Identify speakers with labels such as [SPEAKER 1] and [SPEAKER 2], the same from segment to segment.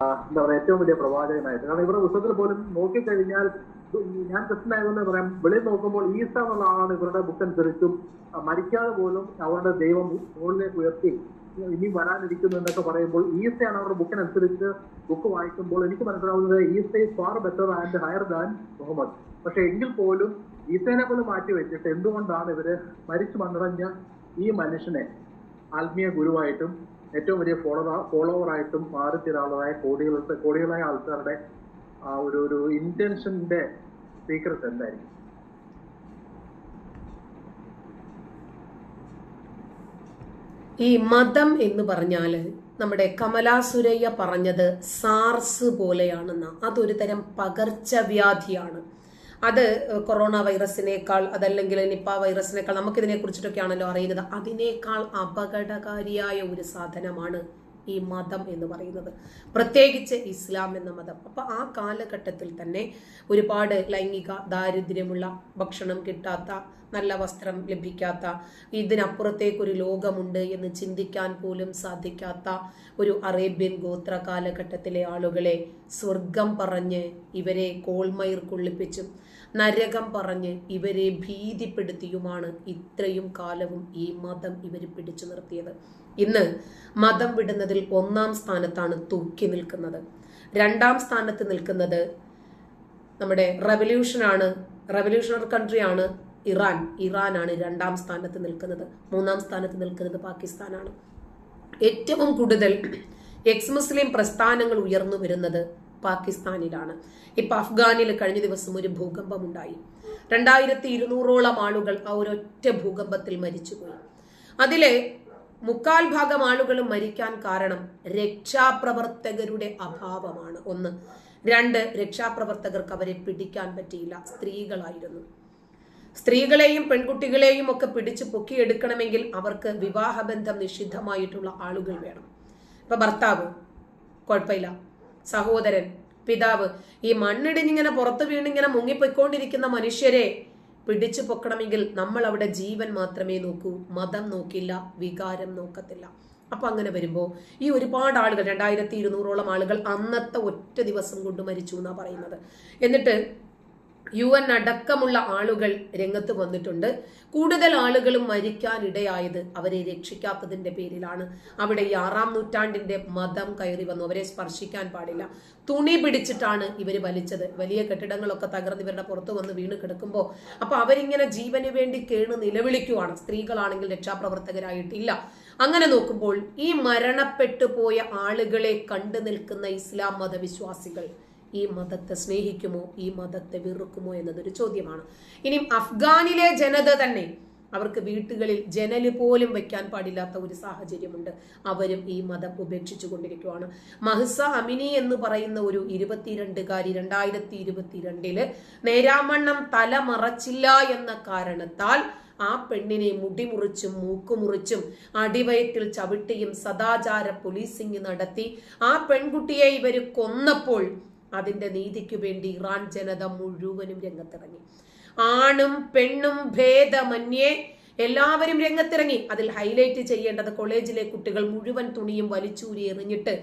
[SPEAKER 1] എന്താ പറയുക ഏറ്റവും വലിയ പ്രവാചകനായിട്ട്. കാരണം ഇവരുടെ പുസ്തകത്തിൽ പോലും നോക്കിക്കഴിഞ്ഞാൽ ഞാൻ കൃഷ്ണനായതെന്ന് പറയാം വെളിയിൽ നോക്കുമ്പോൾ ഈസ എന്നുള്ള ആളാണ് ഇവരുടെ ബുക്ക് അനുസരിച്ചും മരിക്കാതെ പോലും അവരുടെ ദൈവം മുകളിലേക്ക് ഉയർത്തി ഇനി വരാനിരിക്കുന്നു എന്നൊക്കെ പറയുമ്പോൾ ഈസയാണ് അവരുടെ ബുക്കിനനുസരിച്ച് ബുക്ക് വായിക്കുമ്പോൾ എനിക്ക് മനസ്സിലാവുന്നത് is is far better and higher than Muhammad പക്ഷെ എങ്കിൽ പോലും ഈസേനെ പോലും മാറ്റി വെച്ചിട്ട് എന്തുകൊണ്ടാണ് ഇവർ മരിച്ചു മണ്ണടഞ്ഞ ഈ മനുഷ്യനെ ആത്മീയ ഗുരുവായിട്ടും ഏറ്റവും വലിയ ഫോളോവർ ഫോളോവറായിട്ടും മാറി തീരാനുള്ളതായ കോടികളുടെ കോടികളായ ആൾക്കാരുടെ ആ ഒരു ഒരു ഇന്റൻഷന്റെ സീക്രട്ട് എന്തായിരിക്കും?
[SPEAKER 2] ഈ മതം എന്ന് പറഞ്ഞാൽ നമ്മുടെ കമലാസുരയ്യ പറഞ്ഞത് സാർസ് പോലെയാണെന്ന. അതൊരു തരം പകർച്ചവ്യാധിയാണ്. അത് കൊറോണ വൈറസിനേക്കാൾ അതല്ലെങ്കിൽ നിപ്പ വൈറസിനേക്കാൾ നമുക്കിതിനെ കുറിച്ചിട്ടൊക്കെയാണല്ലോ അറിയുന്നത്. അതിനേക്കാൾ അപകടകാരിയായ ഒരു സാധനമാണ് ഈ മതം എന്ന് പറയുന്നത്. പ്രത്യേകിച്ച് ഇസ്ലാം എന്ന മതം. അപ്പൊ ആ കാലഘട്ടത്തിൽ തന്നെ ഒരുപാട് ലൈംഗിക ദാരിദ്ര്യമുള്ള ഭക്ഷണം കിട്ടാത്ത നല്ല വസ്ത്രം ലഭിക്കാത്ത ഇതിനപ്പുറത്തേക്കൊരു ലോകമുണ്ട് എന്ന് ചിന്തിക്കാൻ പോലും സാധിക്കാത്ത ഒരു അറേബ്യൻ ഗോത്ര കാലഘട്ടത്തിലെ ആളുകളെ സ്വർഗം പറഞ്ഞ് ഇവരെ കോൾമയിർ കൊള്ളിപ്പിച്ചും നരകം പറഞ്ഞ് ഇവരെ ഭീതിപ്പെടുത്തിയുമാണ് ഇത്രയും കാലവും ഈ മതം ഇവർ പിടിച്ചു നിർത്തിയത്. ഇന്ന് മതം വിടുന്നതിൽ ഒന്നാം സ്ഥാനത്താണ് തൂക്കി നിൽക്കുന്നത്. രണ്ടാം സ്ഥാനത്ത് നിൽക്കുന്നത് നമ്മുടെ റവല്യൂഷനാണ് റവല്യൂഷണറി കൺട്രിയാണ് ഇറാൻ. ഇറാനാണ് രണ്ടാം സ്ഥാനത്ത് നിൽക്കുന്നത്. മൂന്നാം സ്ഥാനത്ത് നിൽക്കുന്നത് പാകിസ്ഥാനാണ് ഏറ്റവും കൂടുതൽ എക്സ് മുസ്ലിം പ്രസ്ഥാനങ്ങൾ ഉയർന്നു വരുന്നത് പാകിസ്ഥാനിലാണ്. ഇപ്പൊ അഫ്ഗാനിൽ കഴിഞ്ഞ ദിവസം ഒരു ഭൂകമ്പം ഉണ്ടായി രണ്ടായിരത്തി ഇരുന്നൂറോളം ആളുകൾ ആ ഒരൊറ്റ ഭൂകമ്പത്തിൽ മരിച്ചുപോയി. അതിലെ മുക്കാൽ ഭാഗം ആളുകളും മരിക്കാൻ കാരണം രക്ഷാപ്രവർത്തകരുടെ അഭാവമാണ്. ഒന്ന് രണ്ട് രക്ഷാപ്രവർത്തകർക്ക് അവരെ പിടിക്കാൻ പറ്റിയില്ല. സ്ത്രീകളായിരുന്നു. സ്ത്രീകളെയും പെൺകുട്ടികളെയും ഒക്കെ പിടിച്ചു പൊക്കിയെടുക്കണമെങ്കിൽ അവർക്ക് വിവാഹബന്ധം നിഷിദ്ധമായിട്ടുള്ള ആളുകൾ വേണം. ഇപ്പൊ ഭർത്താവ് കുഴപ്പമില്ല. സഹോദരൻ പിതാവ് ഈ മണ്ണിടിഞ്ഞിങ്ങനെ പുറത്തു വീണിങ്ങനെ മുങ്ങിപ്പോയിക്കൊണ്ടിരിക്കുന്ന മനുഷ്യരെ പിടിച്ചു പൊക്കണമെങ്കിൽ നമ്മൾ അവിടെ ജീവൻ മാത്രമേ നോക്കൂ മതം നോക്കില്ല വികാരം നോക്കത്തില്ല. അപ്പൊ അങ്ങനെ വരുമ്പോ ഈ ഒരുപാട് ആളുകൾ രണ്ടായിരത്തി ഇരുന്നൂറോളം ആളുകൾ അന്നത്തെ ഒറ്റ ദിവസം കൊണ്ട് മരിച്ചു എന്നാ പറയുന്നത്. എന്നിട്ട് യു എൻ അടക്കമുള്ള ആളുകൾ രംഗത്ത് വന്നിട്ടുണ്ട്. കൂടുതൽ ആളുകളും മരിക്കാനിടയായത് അവരെ രക്ഷിക്കാത്തതിന്റെ പേരിലാണ്. അവിടെ ഈ ആറാം നൂറ്റാണ്ടിന്റെ മതം കയറി വന്നു. അവരെ സ്പർശിക്കാൻ പാടില്ല. തുണി പിടിച്ചിട്ടാണ് ഇവർ വലിച്ചത്. വലിയ കെട്ടിടങ്ങളൊക്കെ തകർന്ന് ഇവരുടെ പുറത്ത് വന്ന് വീണ് കിടക്കുമ്പോൾ അപ്പൊ അവരിങ്ങനെ ജീവന് വേണ്ടി കേണ് നിലവിളിക്കുവാണ്. സ്ത്രീകളാണെങ്കിൽ രക്ഷാപ്രവർത്തകരായിട്ടില്ല. അങ്ങനെ നോക്കുമ്പോൾ ഈ മരണപ്പെട്ടു പോയ ആളുകളെ കണ്ടു നിൽക്കുന്ന ഇസ്ലാം മതവിശ്വാസികൾ ഈ മതത്തെ സ്നേഹിക്കുമോ ഈ മതത്തെ വെറുക്കുമോ എന്നതൊരു ചോദ്യമാണ്. ഇനിയും അഫ്ഗാനിലെ ജനത തന്നെ അവർക്ക് വീട്ടുകളിൽ ജനൽ പോലും വയ്ക്കാൻ പാടില്ലാത്ത ഒരു സാഹചര്യമുണ്ട്. അവരും ഈ മതം ഉപേക്ഷിച്ചു കൊണ്ടിരിക്കുകയാണ് മഹ്സ അമിനി എന്ന് പറയുന്ന ഒരു ഇരുപത്തിരണ്ടുകാരി രണ്ടായിരത്തി ഇരുപത്തിരണ്ടിൽ നേരാമണ്ണം തല മറച്ചില്ല എന്ന കാരണത്താൽ ആ പെണ്ണിനെ മുടിമുറിച്ചും മൂക്കുമുറിച്ചും അടിവയറ്റിൽ ചവിട്ടിയും സദാചാര പോലീസിംഗ് നടത്തി ആ പെൺകുട്ടിയെ ഇവർ കൊന്നപ്പോൾ അതിന്റെ നീതിക്ക് വേണ്ടി ഇറാൻ ജനത മുഴുവനും രംഗത്തിറങ്ങി. ആണും പെണ്ണും ഭേദമന്യേ എല്ലാവരും രംഗത്തിറങ്ങി. അതിൽ ഹൈലൈറ്റ് ചെയ്യേണ്ടത് കോളേജിലെ കുട്ടികൾ മുഴുവൻ തുണിയും വലിച്ചൂരി എറിഞ്ഞിട്ട്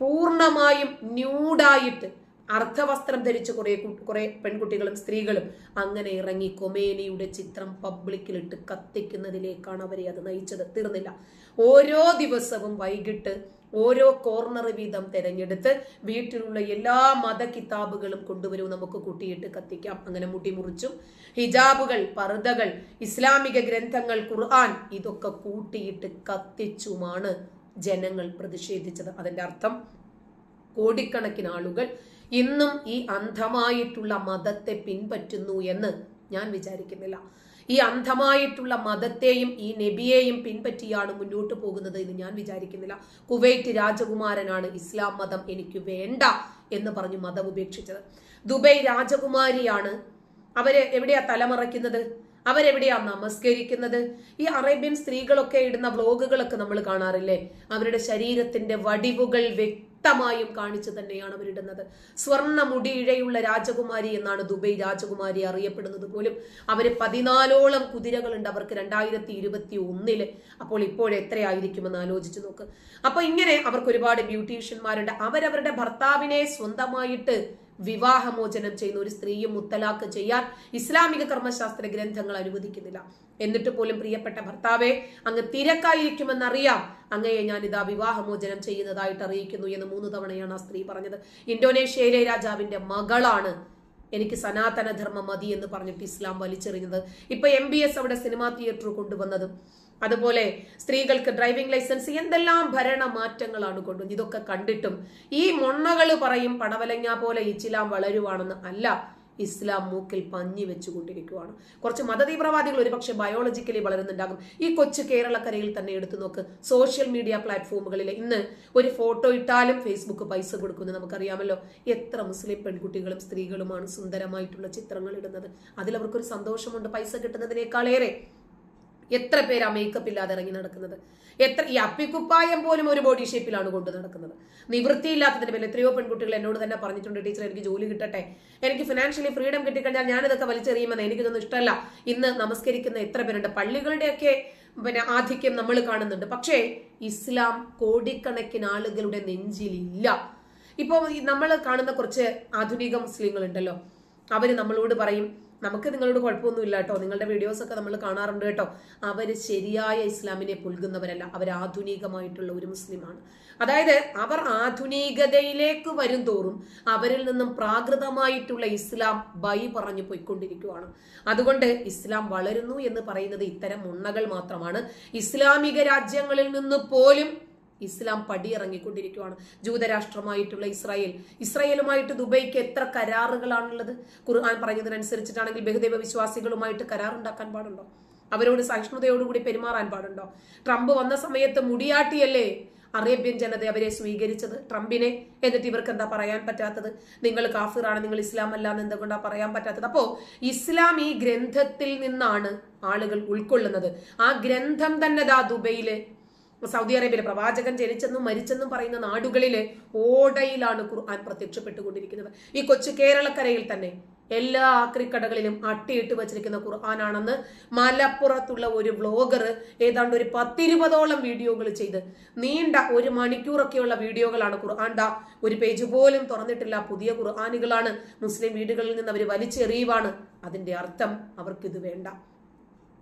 [SPEAKER 2] പൂർണമായും ന്യൂഡായിട്ട് അർദ്ധവസ്ത്രം ധരിച്ച കുറെ കുറെ പെൺകുട്ടികളും സ്ത്രീകളും അങ്ങനെ ഇറങ്ങി കൊമേനിയുടെ ചിത്രം പബ്ലിക്കിലിട്ട് കത്തിക്കുന്നതിലേക്കാണ് അവരെ അത് നയിച്ചത്. തീർന്നില്ല. ഓരോ ദിവസവും വൈകിട്ട് ഓരോ കോർണർ വീതം തിരഞ്ഞെടുത്ത് വീട്ടിലുള്ള എല്ലാ മത കിതാബുകളും കൊണ്ടുവരും നമുക്ക് കൂട്ടിയിട്ട് കത്തിക്കാം. അങ്ങനെ മുടി മുറിച്ചും ഹിജാബുകൾ പർദകൾ ഇസ്ലാമിക ഗ്രന്ഥങ്ങൾ ഖുർആൻ ഇതൊക്കെ കൂട്ടിയിട്ട് കത്തിച്ചുമാണ് ജനങ്ങൾ പ്രതിഷേധിച്ചത്. അതിന്റെ അർത്ഥം കോടിക്കണക്കിന് ആളുകൾ ഇന്നും ഈ അന്ധമായിട്ടുള്ള മതത്തെ പിൻപറ്റുന്നു എന്ന് ഞാൻ വിചാരിക്കുന്നില്ല. ഈ അന്ധമായിട്ടുള്ള മതത്തെയും ഈ നബിയെയും പിൻപറ്റിയാണ് മുന്നോട്ട് പോകുന്നത് എന്ന് ഞാൻ വിചാരിക്കുന്നില്ല. കുവൈറ്റ് രാജകുമാരനാണ് ഇസ്ലാം മതം എനിക്ക് വേണ്ട എന്ന് പറഞ്ഞു മതം ഉപേക്ഷിച്ചത്. ദുബൈ രാജകുമാരിയാണ് അവരെ എവിടെയാ തലമറയ്ക്കുന്നത്? അവരെവിടെയാ നമസ്കരിക്കുന്നത്? ഈ അറേബ്യൻ സ്ത്രീകളൊക്കെ ഇടുന്ന വ്ലോഗുകളൊക്കെ നമ്മൾ കാണാറില്ലേ? അവരുടെ ശരീരത്തിന്റെ വടിവുകൾ വ്യക്തമായും കാണിച്ചു തന്നെയാണ് അവരിടുന്നത്. സ്വർണ മുടിയിഴയുള്ള രാജകുമാരി എന്നാണ് ദുബൈ രാജകുമാരി അറിയപ്പെടുന്നത് പോലും. അവർ പതിനാലോളം കുതിരകളുണ്ട്. അവർക്ക് രണ്ടായിരത്തി ഇരുപത്തി ഒന്നിൽ അപ്പോൾ ഇപ്പോഴെത്രയായിരിക്കുമെന്ന് ആലോചിച്ച് നോക്ക്. അപ്പൊ ഇങ്ങനെ അവർക്ക് ഒരുപാട് ബ്യൂട്ടീഷ്യന്മാരുണ്ട്. അവരവരുടെ ഭർത്താവിനെ സ്വന്തമായിട്ട് വിവാഹമോചനം ചെയ്യുന്ന ഒരു സ്ത്രീയും മുത്തലാക്ക് ചെയ്യാൻ ഇസ്ലാമിക കർമ്മശാസ്ത്ര ഗ്രന്ഥങ്ങൾ അനുവദിക്കുന്നില്ല. എന്നിട്ട് പോലും പ്രിയപ്പെട്ട ഭർത്താവെ അങ്ങ് തിരക്കായിരിക്കുമെന്നറിയാം. അങ്ങയെ ഞാൻ ഇതാ വിവാഹമോചനം ചെയ്യുന്നതായിട്ട് അറിയിക്കുന്നു എന്ന് മൂന്ന് തവണയാണ് ആ സ്ത്രീ പറഞ്ഞത്. ഇന്തോനേഷ്യയിലെ രാജാവിന്റെ മകളാണ് എനിക്ക് സനാതന ധർമ്മം മതി എന്ന് പറഞ്ഞിട്ട് ഇസ്ലാം വലിച്ചെറിഞ്ഞത്. ഇപ്പൊ എം ബി എസ് അവിടെ സിനിമാ തിയേറ്റർ കൊണ്ടുവന്നതും അതുപോലെ സ്ത്രീകൾക്ക് ഡ്രൈവിംഗ് ലൈസൻസ് എന്തെല്ലാം ഭരണ മാറ്റങ്ങളാണ് കൊണ്ടുവന്നത്? ഇതൊക്കെ കണ്ടിട്ടും ഈ മൊണ്ണകൾ പറയും പടവലങ്ങ പോലെ ഇച്ചിലാം വളരുവാണെന്ന് അല്ല ഇസ്ലാം മൂക്കിൽ പഞ്ഞി വെച്ചുകൊണ്ടിരിക്കുവാണ്. കുറച്ച് മതതീവ്രവാദികൾ ഒരുപക്ഷെ ബയോളജിക്കലി വളരുന്നുണ്ടാകും. ഈ കൊച്ചു കേരളക്കരയിൽ തന്നെ എടുത്തു നോക്ക്. സോഷ്യൽ മീഡിയ പ്ലാറ്റ്ഫോമുകളിൽ ഇന്ന് ഒരു ഫോട്ടോ ഇട്ടാലും ഫേസ്ബുക്ക് പൈസ കൊടുക്കുന്നു നമുക്കറിയാമല്ലോ. എത്ര മുസ്ലിം പെൺകുട്ടികളും സ്ത്രീകളുമാണ് സുന്ദരമായിട്ടുള്ള ചിത്രങ്ങൾ ഇടുന്നത്. അതിൽ അവർക്കൊരു സന്തോഷമുണ്ട് പൈസ കിട്ടുന്നതിനേക്കാളേറെ. എത്ര പേരാ മേക്കപ്പ് ഇല്ലാതെ ഇറങ്ങി നടക്കുന്നത്? എത്ര ഈ അപ്പിക്കുപ്പായം പോലും ഒരു ബോഡി ഷേപ്പിലാണ് കൊണ്ട് നടക്കുന്നത്. നിവൃത്തിയില്ലാത്തതിന്റെ പേരിൽ എത്രയോ പെൺകുട്ടികൾ എന്നോട് തന്നെ പറഞ്ഞിട്ടുണ്ട് ടീച്ചർ എനിക്ക് ജോലി കിട്ടട്ടെ. എനിക്ക് ഫിനാൻഷ്യലി ഫ്രീഡം കിട്ടിക്കഴിഞ്ഞാൽ ഞാനിതൊക്കെ വലിച്ചെറിയുമെന്ന് എനിക്കിതൊന്നും ഇഷ്ടമല്ല. ഇന്ന് നമസ്കരിക്കുന്ന എത്ര പേരുണ്ട്? പള്ളികളുടെയൊക്കെ പിന്നെ ആധിക്യം നമ്മൾ കാണുന്നുണ്ട്. പക്ഷേ ഇസ്ലാം കോടിക്കണക്കിന് ആളുകളുടെ നെഞ്ചിലില്ല. ഇപ്പോൾ നമ്മൾ കാണുന്ന കുറച്ച് ആധുനിക മുസ്ലിങ്ങളുണ്ടല്ലോ. അവർ നമ്മളോട് പറയും നമുക്ക് നിങ്ങളോട് കുഴപ്പമൊന്നുമില്ല കേട്ടോ. നിങ്ങളുടെ വീഡിയോസ് ഒക്കെ നമ്മൾ കാണാറുണ്ട് കേട്ടോ. അവർ ശരിയായ ഇസ്ലാമിനെ പുൽകുന്നവരല്ല. അവർ ആധുനികമായിട്ടുള്ള ഒരു മുസ്ലിമാണ്. അതായത് അവർ ആധുനികതയിലേക്ക് വരും തോറും അവരിൽ നിന്നും പ്രാകൃതമായിട്ടുള്ള ഇസ്ലാം ബൈ പറഞ്ഞു പോയിക്കൊണ്ടിരിക്കുകയാണ് അതുകൊണ്ട് ഇസ്ലാം വളരുന്നു എന്ന് പറയുന്നത് ഇത്തരം ഉണ്ണകൾ മാത്രമാണ്. ഇസ്ലാമിക രാജ്യങ്ങളിൽ നിന്ന് പോലും ഇസ്ലാം പടിയിറങ്ങിക്കൊണ്ടിരിക്കുകയാണ് ജൂതരാഷ്ട്രമായിട്ടുള്ള ഇസ്രായേൽ. ഇസ്രായേലുമായിട്ട് ദുബൈക്ക് എത്ര കരാറുകളാണുള്ളത്? ഖുർആൻ പറഞ്ഞതിനനുസരിച്ചിട്ടാണെങ്കിൽ ബഹുദൈവ വിശ്വാസികളുമായിട്ട് കരാറുണ്ടാക്കാൻ പാടുണ്ടോ? അവരോട് സഹിഷ്ണുതയോടുകൂടി പെരുമാറാൻ പാടുണ്ടോ? ട്രംപ് വന്ന സമയത്ത് മുടിയാട്ടിയല്ലേ? അറേബ്യൻ ജനത അവരെ സ്വീകരിച്ചത് ട്രംപിനെ എന്നിട്ട് ഇവർക്ക് എന്താ പറയാൻ പറ്റാത്തത്? നിങ്ങൾ കാഫിറാണ് നിങ്ങൾ ഇസ്ലാം അല്ല എന്ന് എന്തുകൊണ്ടാ പറയാൻ പറ്റാത്തത്? അപ്പോ ഇസ്ലാം ഈ ഗ്രന്ഥത്തിൽ നിന്നാണ് ആളുകൾ ഉൾക്കൊള്ളുന്നത്. ആ ഗ്രന്ഥം തന്നെ ദാ ദുബൈയിൽ സൗദി അറേബ്യയിലെ പ്രവാചകൻ ജനിച്ചെന്നും മരിച്ചെന്നും പറയുന്ന നാടുകളിലെ ഓടയിലാണ് ഖുർആൻ പ്രത്യക്ഷപ്പെട്ടുകൊണ്ടിരിക്കുന്നത്. ഈ കൊച്ചു കേരളക്കരയിൽ തന്നെ എല്ലാ ആക്രിക്കടകളിലും അട്ടിയിട്ട് വച്ചിരിക്കുന്ന ഖുർആനാണെന്ന് മലപ്പുറത്തുള്ള ഒരു വ്ളോഗർ ഏതാണ്ട് ഒരു പത്തിരുപതോളം വീഡിയോകൾ ചെയ്ത് നീണ്ട ഒരു മണിക്കൂറൊക്കെയുള്ള വീഡിയോകളാണ് ഖുർആൻഡ ഒരു പേജ് പോലും തുറന്നിട്ടില്ല. പുതിയ ഖുർആാനുകളാണ് മുസ്ലിം വീടുകളിൽ നിന്ന് അവർ വലിച്ചെറിയുവാണ്. അതിന്റെ അർത്ഥം അവർക്കിത് വേണ്ട.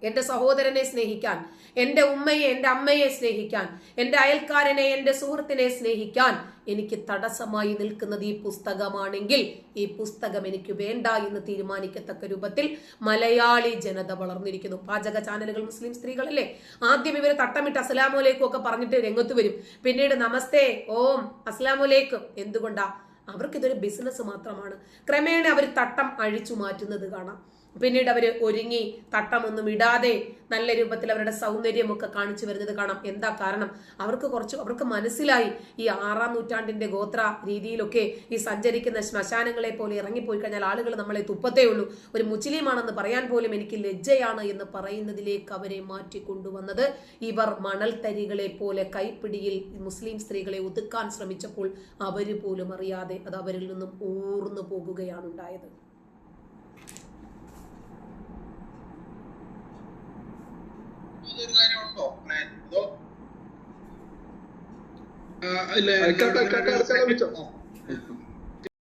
[SPEAKER 2] എന്റെ സഹോദരനെ സ്നേഹിക്കാൻ എന്റെ ഉമ്മയെ എന്റെ അമ്മയെ സ്നേഹിക്കാൻ എന്റെ അയൽക്കാരനെ എന്റെ സുഹൃത്തിനെ സ്നേഹിക്കാൻ എനിക്ക് തടസ്സമായി നിൽക്കുന്നത് ഈ പുസ്തകമാണെങ്കിൽ ഈ പുസ്തകം എനിക്ക് വേണ്ട എന്ന് തീരുമാനിക്കത്തക്ക രൂപത്തിൽ മലയാളി ജനത വളർന്നിരിക്കുന്നു. പാചക ചാനലുകൾ മുസ്ലിം സ്ത്രീകളല്ലേ? ആദ്യം ഇവർ തട്ടമിട്ട് അസ്സലാമലൈക്കും ഒക്കെ പറഞ്ഞിട്ട് രംഗത്ത് വരും. പിന്നീട് നമസ്തേ ഓം അസ്സലാമലൈക്കും. എന്തുകൊണ്ടാ? അവർക്കിതൊരു ബിസിനസ് മാത്രമാണ്. ക്രമേണ അവർ തട്ടം അഴിച്ചു മാറ്റുന്നത് കാണാം. പിന്നീട് അവർ ഒരുങ്ങി തട്ടമൊന്നും ഇടാതെ നല്ല രൂപത്തിൽ അവരുടെ സൗന്ദര്യമൊക്കെ കാണിച്ചു വരുന്നത് കാണാം. എന്താ കാരണം? അവർക്ക് കുറച്ച് അവർക്ക് മനസ്സിലായി ഈ ആറാം നൂറ്റാണ്ടിന്റെ ഗോത്ര രീതിയിലൊക്കെ ഈ സഞ്ചരിക്കുന്ന ശ്മശാനങ്ങളെ പോലെ ഇറങ്ങിപ്പോയി കഴിഞ്ഞാൽ ആളുകൾ നമ്മളെ തുപ്പത്തേ ഉള്ളൂ. ഒരു മുസ്ലിമാണെന്ന് പറയാൻ പോലും എനിക്ക് ലജ്ജയാണ് എന്ന് പറയുന്നതിലേക്ക് അവരെ മാറ്റിക്കൊണ്ടുവന്നത് ഇവർ മണൽത്തരികളെ പോലെ കൈപ്പിടിയിൽ മുസ്ലിം സ്ത്രീകളെ ഒതുക്കാൻ ശ്രമിച്ചപ്പോൾ അവർ പോലും അറിയാതെ അത് അവരിൽ നിന്നും ഊർന്നു പോകുകയാണ് ഉണ്ടായത്
[SPEAKER 3] അതൊരു കാര്യമുണ്ടോ പ്ലാൻ അതോ
[SPEAKER 4] ആ, ഇല്ല